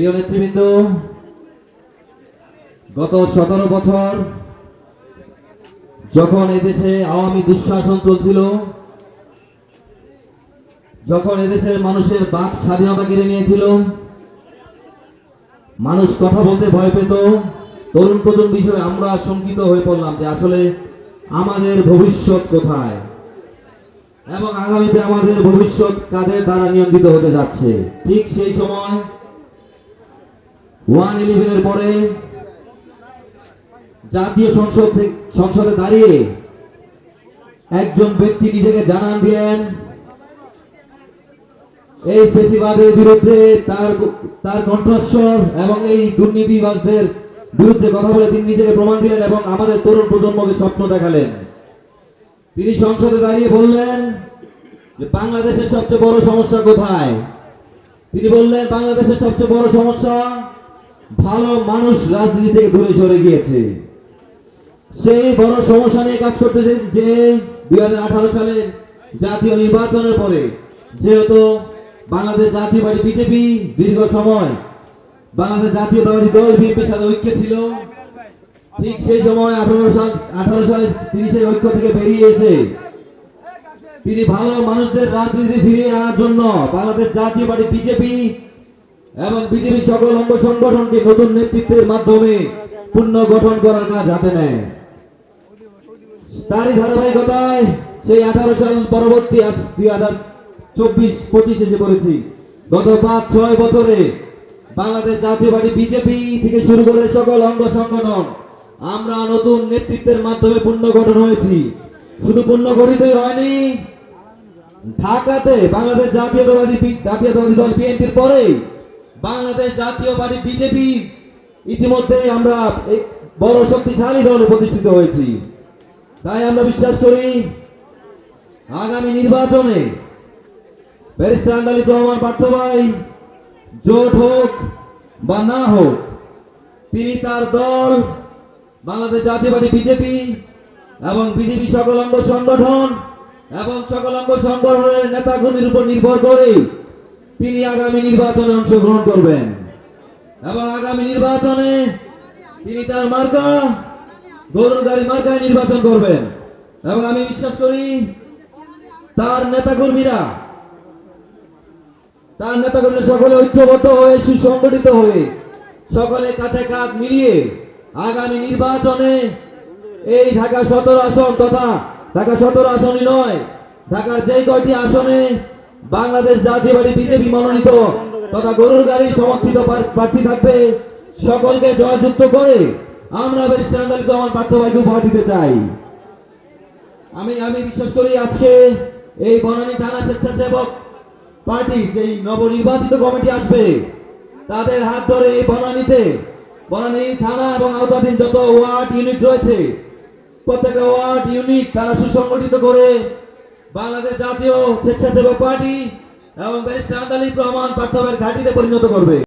প্রিয় নেতৃবৃন্দ, গত সতেরো বছর যখন এদেশে আওয়ামী দুঃশাসন চলছিল, যখন এদেশের মানুষের বাক স্বাধীনতা কেড়ে নিয়েছিল, মানুষ কথা বলতে ভয় পেত, তরুণ প্রজন্ম বিষয়ে আমরা শঙ্কিত হয়ে পড়লাম যে আসলে আমাদের ভবিষ্যৎ কোথায় এবং আগামীতে আমাদের ভবিষ্যৎ কাদের দ্বারা নিয়ন্ত্রিত হতে যাচ্ছে। ঠিক সেই সময় ওয়ান ইলেভেনের পরে জাতীয় সংসদ সংসদে দাঁড়িয়ে একজন ব্যক্তি নিজেকে জানান দিলেন, এই ফেসিবাদের বিরুদ্ধে তার কণ্ঠস্বর এবং এই দুর্নীতিবাজদের বিরুদ্ধে কথা বলে তিনি নিজেকে প্রমাণ দিলেন এবং আমাদের তরুণ প্রজন্মকে স্বপ্ন দেখালেন। তিনি সংসদে দাঁড়িয়ে বললেন যে, বাংলাদেশের সবচেয়ে বড় সমস্যা কোথায়? তিনি বললেন, বাংলাদেশের সবচেয়ে বড় সমস্যা ভালো মানুষ রাজনীতি থেকে দূরে সরে গিয়েছে। সেই বড় সমস্যা নিয়ে কাজ করতেছে যে দুই সালে জাতীয় নির্বাচনের পরে, যেহেতু বাংলাদেশ জাতীয় পার্টি বিজেপি দীর্ঘ সময় বাংলাদেশ জাতীয়তাবাদী দল বিএনপির সাথে ঐক্য ছিল, ঠিক সেই সময় আঠারো সাল আঠারো সালে তিনি সেই ঐক্য থেকে বেরিয়ে এসে তিনি ভালো মানুষদের রাজনীতি ফিরিয়ে আনার জন্য বাংলাদেশ জাতীয় পার্টি বিজেপি এবং বিজেপি সকল অঙ্গ সংগঠনকে নতুন নেতৃত্বের মাধ্যমে পুনর্গঠন করার কাজ হাতে নেয়। তারই ধারাবাহিকতায় সেই আঠারো সাল পরবর্তী আজ দুই হাজার চব্বিশ পঁচিশ এসে পড়েছি। গত পাঁচ, ছয় বছরে বাংলাদেশ জাতীয় পার্টি বিজেপি থেকে শুরু করে সকল অঙ্গ সংগঠন আমরা নতুন নেতৃত্বের মাধ্যমে পুনর্গঠন হয়েছি। শুধু পুনর্গঠিতই হয়নি, ঢাকাতে বাংলাদেশ জাতীয়তাবাদী জাতীয়তাবাদী দল, বিএনপির পরে বাংলাদেশ জাতীয় পার্টি বিজেপি ইতিমধ্যে আমরা বড় শক্তিশালী দলে প্রতিষ্ঠিত হয়েছি। তাই আমরা বিশ্বাস করি, আগামী নির্বাচনে ব্যারিস্টার আন্দালিক পার্থ ভাই জোট হোক বা না হোক, তিনি তার দল, বাংলাদেশ জাতীয় পার্টি বিজেপি এবং বিজেপি সকল অঙ্গ সংগঠন এবং সকল অঙ্গ সংগঠনের নেতাকর্মীর উপর নির্ভর করে তিনি আগামী নির্বাচনে অংশগ্রহণ করবেন। এবং আগামী নির্বাচনে তিনি তার মার্কা, গরুর গাড়ি মার্কায় নির্বাচন করবেন। এবং আমি বিশ্বাস করি, তার নেতাকর্মীরা, তার নেতাকর্মী সকলে ঐক্যবদ্ধ হয়ে, সুসংগঠিত হয়ে, সকলে কাঁধে কাঁধ মিলিয়ে আগামী নির্বাচনে এই ঢাকা সদর আসন তথা ঢাকা সদর আসনই নয়, ঢাকার যে কয়টি আসনে বাংলাদেশ জাতীয় পার্টি, বিজেপি মনোনীত তথা গরুর গাড়ি সমর্থিত প্রার্থী থাকবে। সকলকে জয়যুক্ত করে আমরা পার্থ উপহার দিতে চাই। আমি আমি বিশ্বাস করি আজকে এই বনানী থানা স্বেচ্ছাসেবক পার্টি, যেই নবনির্বাচিত কমিটি আসবে, তাদের হাত ধরে এই বনানীতে, বনানী থানা এবং আওতাধীন যত ওয়ার্ড ইউনিট রয়েছে, প্রত্যেকটা ওয়ার্ড ইউনিট তারা সুসংগঠিত করে বাংলাদেশ জাতীয় স্বেচ্ছাসেবক পার্টি এবং ব্যারিস্টার আন্দালি রহমান পার্থবের ঘাটিতে পরিণত করবে।